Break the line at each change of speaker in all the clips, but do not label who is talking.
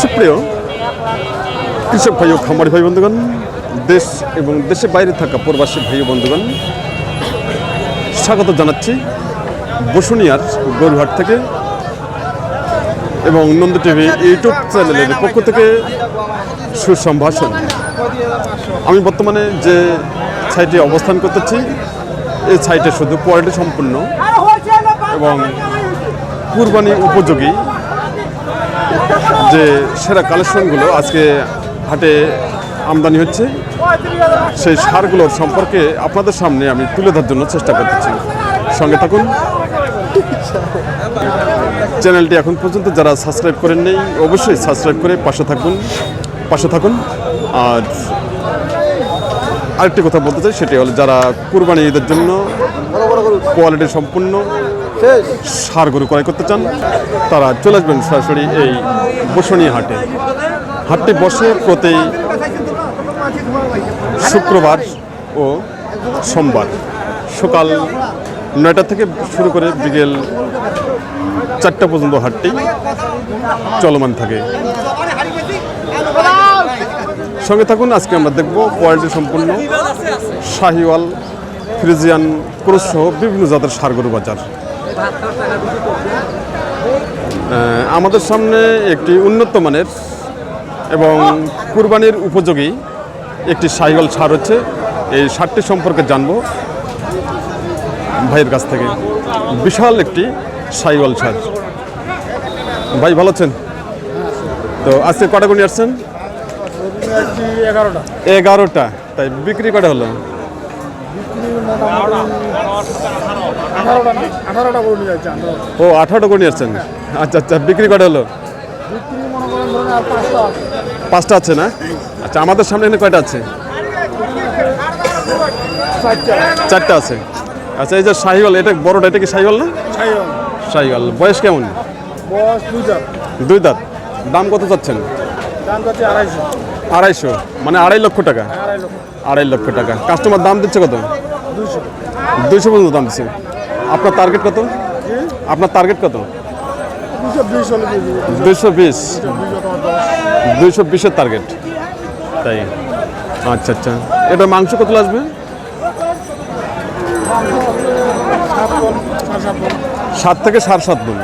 সুপ্রিয় কৃষক ভাই ও খামারি ভাই বন্ধুগণ, দেশ এবং দেশের বাইরে থাকা প্রবাসী ভাই বন্ধুগণ, স্বাগত জানাচ্ছি বসুনিয়ার গরুহাট থেকে এবং নন্দ টিভি ইউটিউব চ্যানেলের পক্ষ থেকে সুসম্ভাষণ। আমি বর্তমানে যে সাইটে অবস্থান করতেছি, এই সাইটে শুধু কোয়ালিটি সম্পূর্ণ এবং কুরবানি উপযোগী যে সেরা কালেকশনগুলো আজকে হাটে আমদানি হচ্ছে, সেই সারগুলোর সম্পর্কে আপনাদের সামনে আমি তুলে ধরার জন্য চেষ্টা করতেছি। সঙ্গে থাকুন। চ্যানেলটি এখন পর্যন্ত যারা সাবস্ক্রাইব করেন নেই, অবশ্যই সাবস্ক্রাইব করে পাশে থাকুন পাশে থাকুন। আর আরেকটি কথা বলতে চাই, সেটি হলো যারা কুরবানি ঈদের জন্য কোয়ালিটি সম্পূর্ণ সার গরু ক্রয় করতে চান তারা চলে আসবেন সরাসরি এই বসুনি হাটে। হাটটি বসে প্রতি শুক্রবার ও সোমবার। সকাল নয়টা থেকে শুরু করে বিকেল চারটা পর্যন্ত হাটটি চলমান থাকে। সঙ্গে থাকুন আজকে আমরা দেখব কোয়ালিটি সম্পূর্ণ শাহিওয়াল ফ্রিজিয়ান ক্রোশ সহ বিভিন্ন জাতের সারগরু বাজার। আমাদের সামনে একটি উন্নত মানের এবং কুরবানির উপযোগী একটি সাইকেল সার হচ্ছে। এই সারটি সম্পর্কে জানব ভাইয়ের কাছ থেকে। বিশাল একটি সাইকেল সার। ভাই ভালো আছেন? তো আজকে কটা গুণি আসছেন?
এগারোটা।
এগারোটা। তাই বিক্রি কটা হলো?
আঠারোটা না আঠারোটা করে নিয়ে যাচ্ছে
ও আঠারোটা গুণি আসছেন? আচ্ছা আচ্ছা বিক্রি কটা হলো?
পাঁচটা আছে।
না? আচ্ছা আমাদের সামনে এখানে কয়টা আছে?
চারটা
আছে। আচ্ছা এই যে শাহিওয়াল এটা বড়টা এটা কি শাহিওয়াল না? শাহিওয়াল। বয়স কেমন?
বয়স
দুই দাঁত। দাম কত চাচ্ছেন?
দাম আড়াইশো।
আড়াইশো মানে আড়াই লক্ষ টাকা।
আড়াই লক্ষ
টাকা। কাস্টমার দাম দিচ্ছে কত?
দুইশো।
পর্যন্ত দাম দিচ্ছে আপনার টার্গেট কত? আপনার টার্গেট কত?
দুশো বিশ। দুশো
বিশের টার্গেট তাই? আচ্ছা আচ্ছা। এটা মাংস কত আসবে?
সাত
থেকে সাড়ে সাত মন।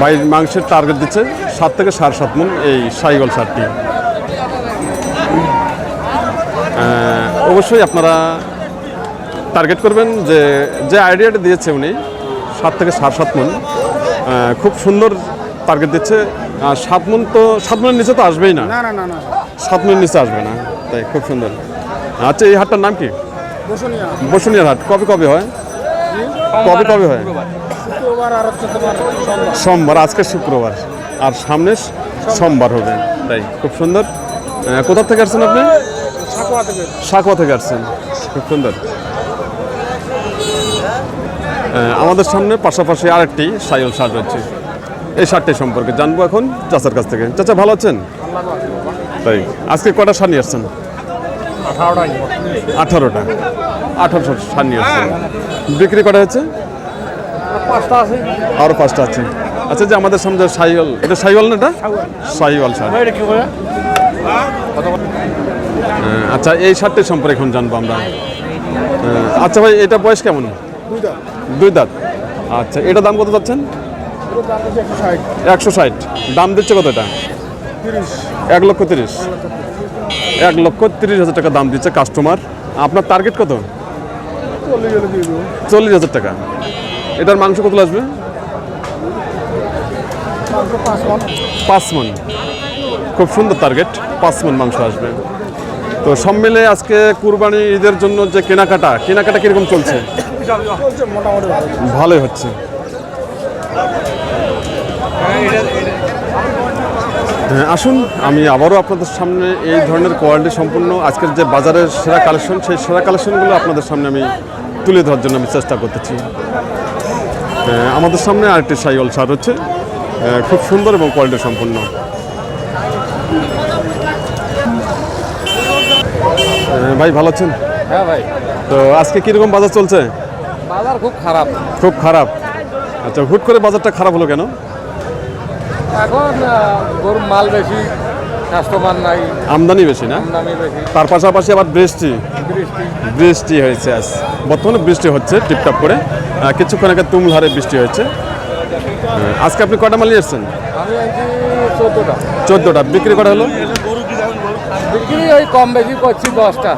ভাই, মাংসের টার্গেট দিচ্ছে সাত থেকে সাড়ে সাত মন এই সাইগল সারটি। অবশ্যই আপনারা টার্গেট করবেন যে যে আইডিয়াটা দিয়েছে উনি সাত থেকে সাড়ে সাত মন খুব সুন্দর টার্গেট দিচ্ছে। আর সাত মন তো সাত মনের নিচে তো আসবেই না।
না না না না।
সাত মনের নিচে আসবে না তাই খুব সুন্দর। আচ্ছা এই হাটটার নাম কি? বসুনিয়ার হাট কবে কবে হয়? কবে কবে হয়?
সোমবার।
আজকে শুক্রবার। আর সামনে সোমবার। হবে তাই খুব সুন্দর। কোথা থেকে আসছেন আপনি?
সাকুয়া থেকে
আসছেন খুব সুন্দর। আমাদের সামনে পাশাপাশি আরেকটি সাইল শার্ট রয়েছে। এই শার্টটি সম্পর্কে জানব এখন চাচার কাছ থেকে। চাচা ভালো আছেন? তাই আজকে কটা সার নিয়ে আসছেন আঠারোটা। আঠারোশো সার নিয়ে আসছেন বিক্রি করা হয়েছে?
পাঁচটা আছে।
আরও পাঁচটা আছে। আচ্ছা যে আমাদের সামনে সাইওয়াল এটা সাইওয়াল না এটা? সাইওয়াল
এটা
আচ্ছা এই শার্টটি সম্পর্কে এখন জানব আমরা। আচ্ছা ভাই এটা বয়স কেমন? দুই দাঁত। আচ্ছা এটা দাম কত যাচ্ছেন
একশো ষাট।
দাম দিচ্ছে কত এটা? এক লক্ষ তিরিশ। এক লক্ষ তিরিশ হাজার টাকা দাম দিচ্ছে কাস্টমার আপনার টার্গেট কত?
চল্লিশ
হাজার টাকা। এটার মাংস কত আসবে?
পাঁচ মন।
খুব সুন্দর টার্গেট পাঁচ মন মাংস আসবে। তো সব মিলে আজকে কুরবানি ঈদের জন্য যে কেনাকাটা কেনাকাটা কীরকম চলছে? ভালোই হচ্ছে। হ্যাঁ, আসুন আমি আবারও আপনাদের সামনে এই ধরনের কোয়ালিটি সম্পূর্ণ আজকের যে বাজারের সেরা কালেকশন সেই সেরা কালেকশনগুলো আপনাদের সামনে আমি তুলে ধরার জন্য আমি চেষ্টা করতেছি। হ্যাঁ, আমাদের সামনে আরেকটি সাইকেল সার হচ্ছে। হ্যাঁ, খুব সুন্দর এবং কোয়ালিটি সম্পূর্ণ। ভাই ভালো আছেন?
হ্যাঁ ভাই।
তো আজকে কীরকম বাজার চলছে?
বাজার খুব খারাপ।
খুব খারাপ। আচ্ছা হুট করে বাজারটা খারাপ হলো কেন?
এখন গরুর মাল বেশি কাস্টমার নাই।
আমদানি বেশি না?
দামি বেশি।
তার পাশাপাশি আবার বৃষ্টি।
বৃষ্টি।
বৃষ্টি হয়েছে আজ। বর্তমানে বৃষ্টি হচ্ছে টিপটাপ করে। কিছুক্ষণ আগে তুমুল হারে বৃষ্টি হয়েছে। আজকে আপনি কটা মাল নিয়ে এসছেন?
আমি আনছি চোদ্দোটা।
চোদ্দোটা। বিক্রি করা হলো?
বিক্রি ওই কম বেশি করছি দশটা।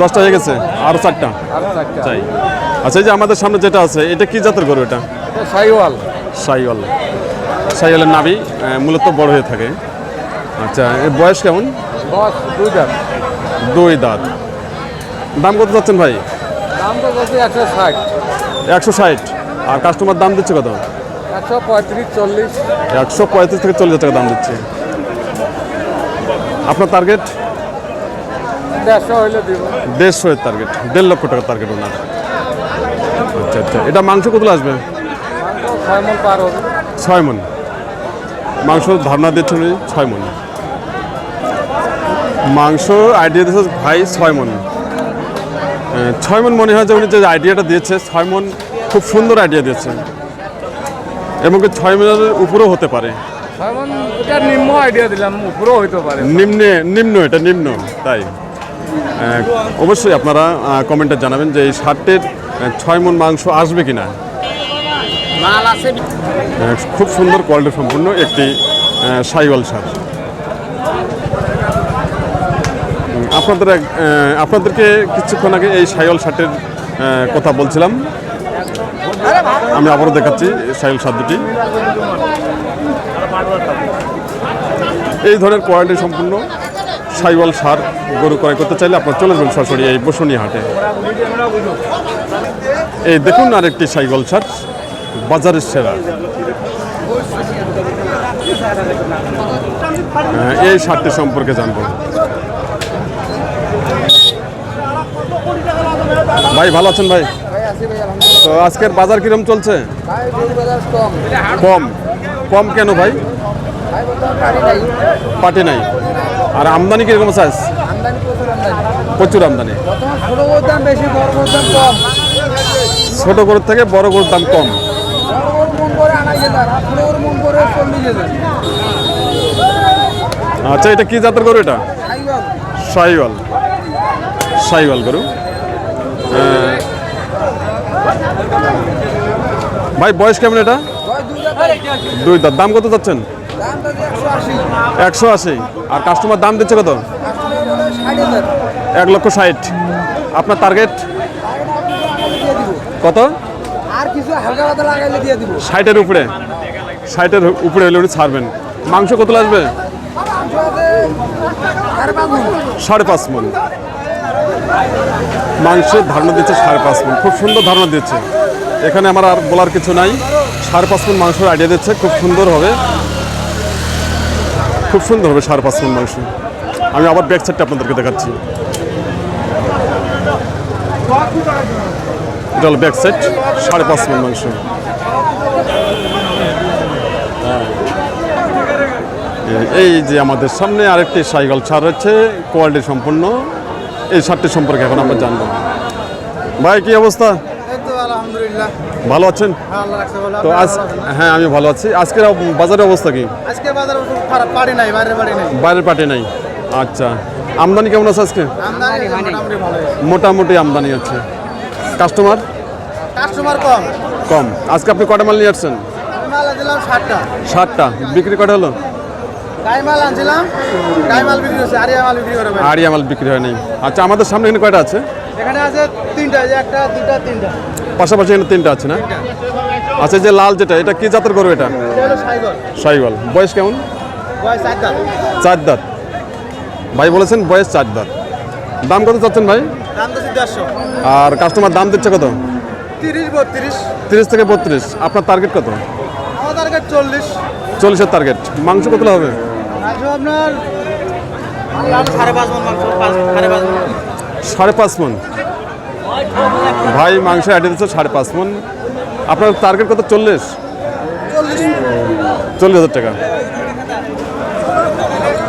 দশটা হয়ে গেছে?
আর চারটা?
চাই। আচ্ছা এই যে আমাদের সামনে যেটা আছে এটা কি জাতের গরু এটা?
সাইওয়াল।
সাইওয়াল। সাইওয়ালের নাবি মূলত বড় হয়ে থাকে। আচ্ছা এর বয়স কেমন?
দুই দাম
দুই দাঁত। দাম কত যাচ্ছেন ভাই?
দাম তো বলছি একশো ষাট।
একশো ষাট। আর কাস্টমার দাম দিচ্ছে কত?
একশো পঁয়ত্রিশ চল্লিশ।
একশো পঁয়ত্রিশ থেকে চল্লিশ টাকা দাম দিচ্ছে। আপনার টার্গেট
দেড়শো
এর টার্গেট দেড় লক্ষ টাকার টার্গেট ওনার। আচ্ছা আচ্ছা। এটা মাংস কতগুলো আসবে?
ছয় মন
মাংস ধারণা দিচ্ছেন উনি ছয় মন। মাংস আইডিয়া দিয়েছে ভাই ছয় মন। ছয় মন মনে হয় যে উনি যে আইডিয়াটা দিয়েছে ছয় মন খুব সুন্দর আইডিয়া দিয়েছে। এবং ছয় মনের উপরেও হতে পারে।
মন নিম্ন আইডিয়া দিলাম উপরেও হইতে পারে।
নিম্নে নিম্ন এটা নিম্ন তাই। অবশ্যই আপনারা কমেন্টে জানাবেন যে এই শার্টের ছয় মন মাংস আসবে
কি
না খুব সুন্দর কোয়ালিটি সম্পূর্ণ একটি সাইওয়াল সার। আপনাদের আপনাদেরকে কিছুক্ষণ আগে এই সাইওয়াল শার্টের কথা বলছিলাম। আমি আবারও দেখাচ্ছি সাইওয়াল সার দুটি। এই ধরনের কোয়ালিটি সম্পূর্ণ। সাইওয়াল সার গরু ক্রয় করতে চাইলে আপনার চলে যাবেন সরাসরি এই বসুনি হাটে এই দেখুন আরেকটি সাইওয়াল সার বাজারের সেরা। হ্যাঁ, এই সারটি সম্পর্কে জানব। ভাই ভালো আছেন ভাই? তো আজকের বাজার কিরম চলছে? কম। কম কেন ভাই? পাটি নাই। আর আমদানি কীরকম সাইজ প্রচুর আমদানি।
ছোট গরুর
থেকে বড় গরুর দাম কম। আচ্ছা এটা কি জাতের গরু এটা? সাইওয়াল। সাইওয়াল। গরু। ভাই বয়স কেমন এটা? দুই দাঁত। দাম কত যাচ্ছেন? একশো আশি। আর কাস্টমার দাম দিচ্ছে কত? এক লক্ষ ষাট। আপনার টার্গেট কত? ষাটের উপরে। ষাটের উপরে হলে উনি ছাড়বেন। মাংস কত
বাবু
সাড়ে পাঁচ মন। মাংসের ধারণা দিচ্ছে সাড়ে পাঁচ মন। খুব সুন্দর ধারণা দিচ্ছে। এখানে আমার আর বলার কিছু নাই। সাড়ে পাঁচ মন মাংসের আইডিয়া দিচ্ছে। খুব সুন্দর হবে। খুব সুন্দর হবে সাড়ে পাঁচ মন মাংস। আমি আবার ব্যাক সাইডটা আপনাদেরকে দেখাচ্ছি। এটা হলো ব্যাক সাইড সাড়ে পাঁচ মন মাংস। এই যে আমাদের সামনে আরেকটি সাইকেল ছাড় হচ্ছে কোয়ালিটি সম্পন্ন এই শার্টটি সম্পর্কে এখন আমরা জানব। ভাই, কি অবস্থা?
আলহামদুলিল্লাহ।
ভালো আছেন?
ভালো।
তো আজ হ্যাঁ আমি ভালো আছি। আজকের বাজারের অবস্থা কি?
আজকে বাজার খারাপ পারি নাই বাইরের বাড়ি নাই।
বাইরের পার্টি নাই। আচ্ছা। আমদানি কেমন আছে আজকে?
মোটামুটি
আমদানি আছে। কাস্টমার?
কাস্টমার কম।
কম। আজকে আপনি কটা মাল নিয়ে আসছেন?
ষাটটা।
বিক্রি কটা হলো?
গাই মাল আনছিলাম। গাই মাল বিক্রি হচ্ছে আরিয়া মাল বিক্রি করে ভাই।
মাল বিক্রি হয় নাই আচ্ছা আমাদের সামনে এখানে কয়টা আছে?
এখানে আছে তিনটা যে একটা দুটা তিনটা।
পাশাপাশি এখানে তিনটা আছে না? আচ্ছা যে লাল যেটা এটা কি জাতের গরু এটা? সাইওয়াল বয়স কেমন?
বয়স
চার দাঁত। ভাই বলেছেন বয়স চার দাঁত। দাম কত চাচ্ছেন ভাই? আর কাস্টমার দাম দিচ্ছে কত?
তিরিশ
থেকে বত্রিশ। আপনার টার্গেট কত?
চল্লিশ।
চল্লিশের টার্গেট মাংস কতটা হবে?
সাড়ে পাঁচ মন
ভাই, মাংস অ্যাডে দিচ্ছে সাড়ে পাঁচ মন। আপনার টার্গেট কত? চল্লিশ?
চল্লিশ
হাজার টাকা।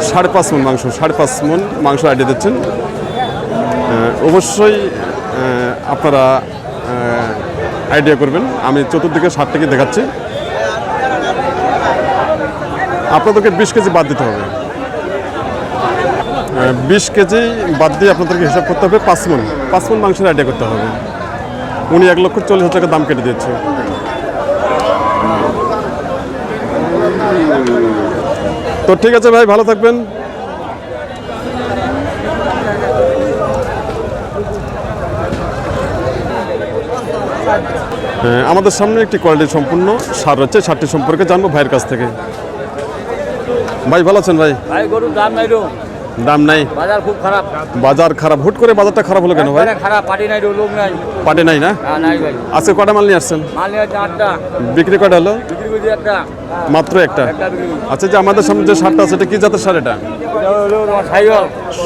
সাড়ে পাঁচ মন মাংস, সাড়ে পাঁচ মন মাংস আইডিয়া দিচ্ছেন। অবশ্যই আপনারা আইডিয়া করবেন। আমি চতুর্দিকে ষাট দেখাচ্ছি। আপনাদেরকে বিশ কেজি বাদ দিতে হবে। বিশ কেজি বাদ দিয়ে আপনাদেরকে হিসাব করতে হবে পাঁচ মন। পাঁচ মন মাংসের আইডিয়া করতে হবে। উনি এক লক্ষ চল্লিশ হাজার টাকা দাম কেটে দিচ্ছে তো ঠিক আছে ভাই, ভালো থাকবেন। আমাদের সামনে একটি কোয়ালিটি সম্পূর্ণ সার রয়েছে, সারটি সম্পর্কে জানব ভাইয়ের কাছ থেকে। ভাই ভালো আছেন ভাই?
ভাই গরুর দাম নাই রো।
দাম নাই?
বাজার খুব খারাপ।
বাজার খারাপ? হুট করে বাজারটা খারাপ হলো কেন ভাই?
খারাপ পাটি নাই রো লোক নাই।
পাটে নাই না?
হ্যাঁ, নাই ভাই।
আজকে কটা মাল নিয়ে আসছেন?
মাল নিয়ে আটটা।
বিক্রি কটা হলো?
বিক্রি করছি একটা।
মাত্র একটা? আচ্ছা যে আমাদের সামনে যে সারটা আছে এটা কি জাতের সার এটা?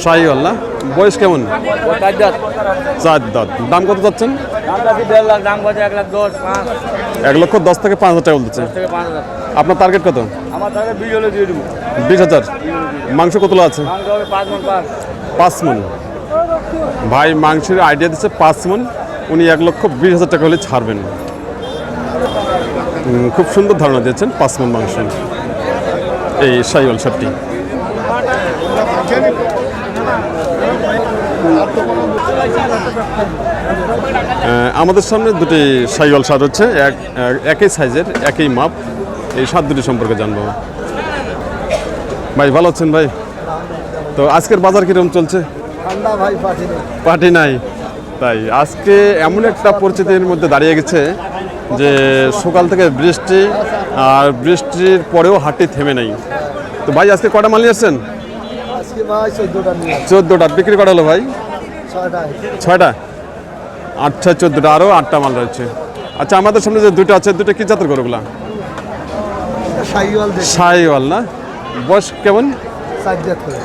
সাইওয়াল না? বয়স কেমন?
চার দাঁত।
দাম কত যাচ্ছেন?
এক
লক্ষ দশ থেকে পাঁচ হাজার টাকা বলতেছে। আপনার টার্গেট কত?
আমার তাহলে বিশ হলে দিয়ে দেবো।
বিশ হাজার। মাংস কতলো আছে?
পাঁচ মন।
ভাই মাংসের আইডিয়া দিচ্ছে পাঁচ মন। উনি এক লক্ষ বিশ হাজার টাকা হলে ছাড়বেন। খুব সুন্দর ধারণা দিয়েছেন পাঁচ মন মাংস। এই সাইওয়াল আহ, আমাদের সামনে দুটি সাইওয়াল সার হচ্ছে। এক এক- একই সাইজের একই মাপ। এই সার দুটি সম্পর্কে জানব। ভাই ভালো আছেন ভাই? তো আজকের বাজার কীরকম চলছে? পার্টি নাই। তাই আজকে এমন একটা পরিস্থিতির মধ্যে দাঁড়িয়ে গেছে যে সকাল থেকে বৃষ্টি আর বৃষ্টির পরেও হাটটি থেমে নেই। তো ভাই আজকে কটা মাল নিয়ে আসছেন?
চোদ্দোটা
বিক্রি করা হলো ভাই? ছয়টা। আটটা চোদ্দোটা আরও আটটা মাল রয়েছে। আচ্ছা আমাদের সামনে যে দুটো আছে দুটো কি জাতের গরুগুলা?
সাইওয়াল
না? বয়স কেমন?
করে।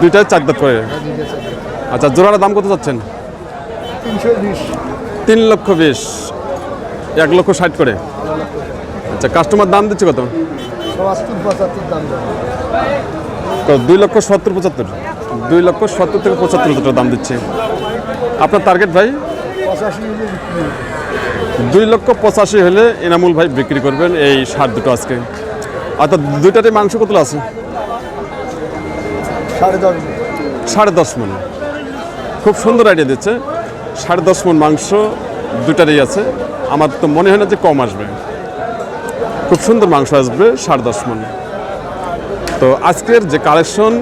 দুইটা চার দাঁত করে। আচ্ছা জোড়াটা দাম কত যাচ্ছেন তিন লক্ষ বিশ। এক লক্ষ ষাট করে। আচ্ছা কাস্টমার দাম দিচ্ছে কত? দুই লক্ষ সত্তর পঁচাত্তর। দুই লক্ষ সত্তর থেকে পঁচাত্তর হাজার দাম দিচ্ছে। আপনার টার্গেট ভাই। দুই লক্ষ পঁচাশি হলে এনামুল ভাই বিক্রি করবেন এই সার দুটো আজকে। অর্থাৎ দুইটাতে মাংস কতগুলো আছে?
সাড়ে দশ
সাড়ে দশ মন। খুব সুন্দর আইডিয়া দিচ্ছে। সাড়ে দশ মন মাংস দুটারই আছে। আমার তো মনে হয় না যে কম আসবে। খুব সুন্দর মাংস আসবে সাড়ে দশ মন। তো আজকের যে কালেকশন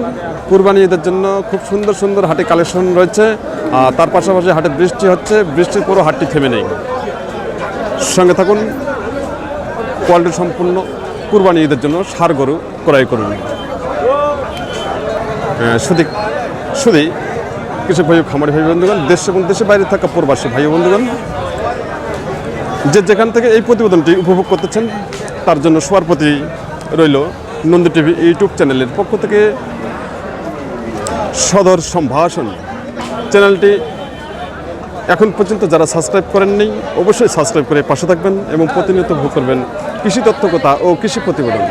কুরবানি ঈদের জন্য খুব সুন্দর সুন্দর হাটে কালেকশন রয়েছে। আর তার পাশাপাশি হাটে বৃষ্টি হচ্ছে। বৃষ্টির পরও হাটটি থেমে নেই। সঙ্গে থাকুন। কোয়ালিটি সম্পূর্ণ কুরবানি ঈদের জন্য সার গরু ক্রয় করুন। শুধু শুধু কৃষক ভাই খামারি ভাই বন্ধুগণ, দেশ এবং দেশের বাইরে থাকা প্রবাসী ভাই বন্ধুগণ, যে যেখান থেকে এই প্রতিবেদনটি উপভোগ করতেছেন, তার জন্য সবার প্রতি রইল নন্দী টিভি ইউটিউব চ্যানেলের পক্ষ থেকে সদর সম্ভাষণ। চ্যানেলটি এখন পর্যন্ত যারা সাবস্ক্রাইব করেননি অবশ্যই সাবস্ক্রাইব করে পাশে থাকবেন এবং প্রতিনিয়ত ভোগ করবেন কৃষি তথ্যকতা ও কৃষি প্রতিবেদন।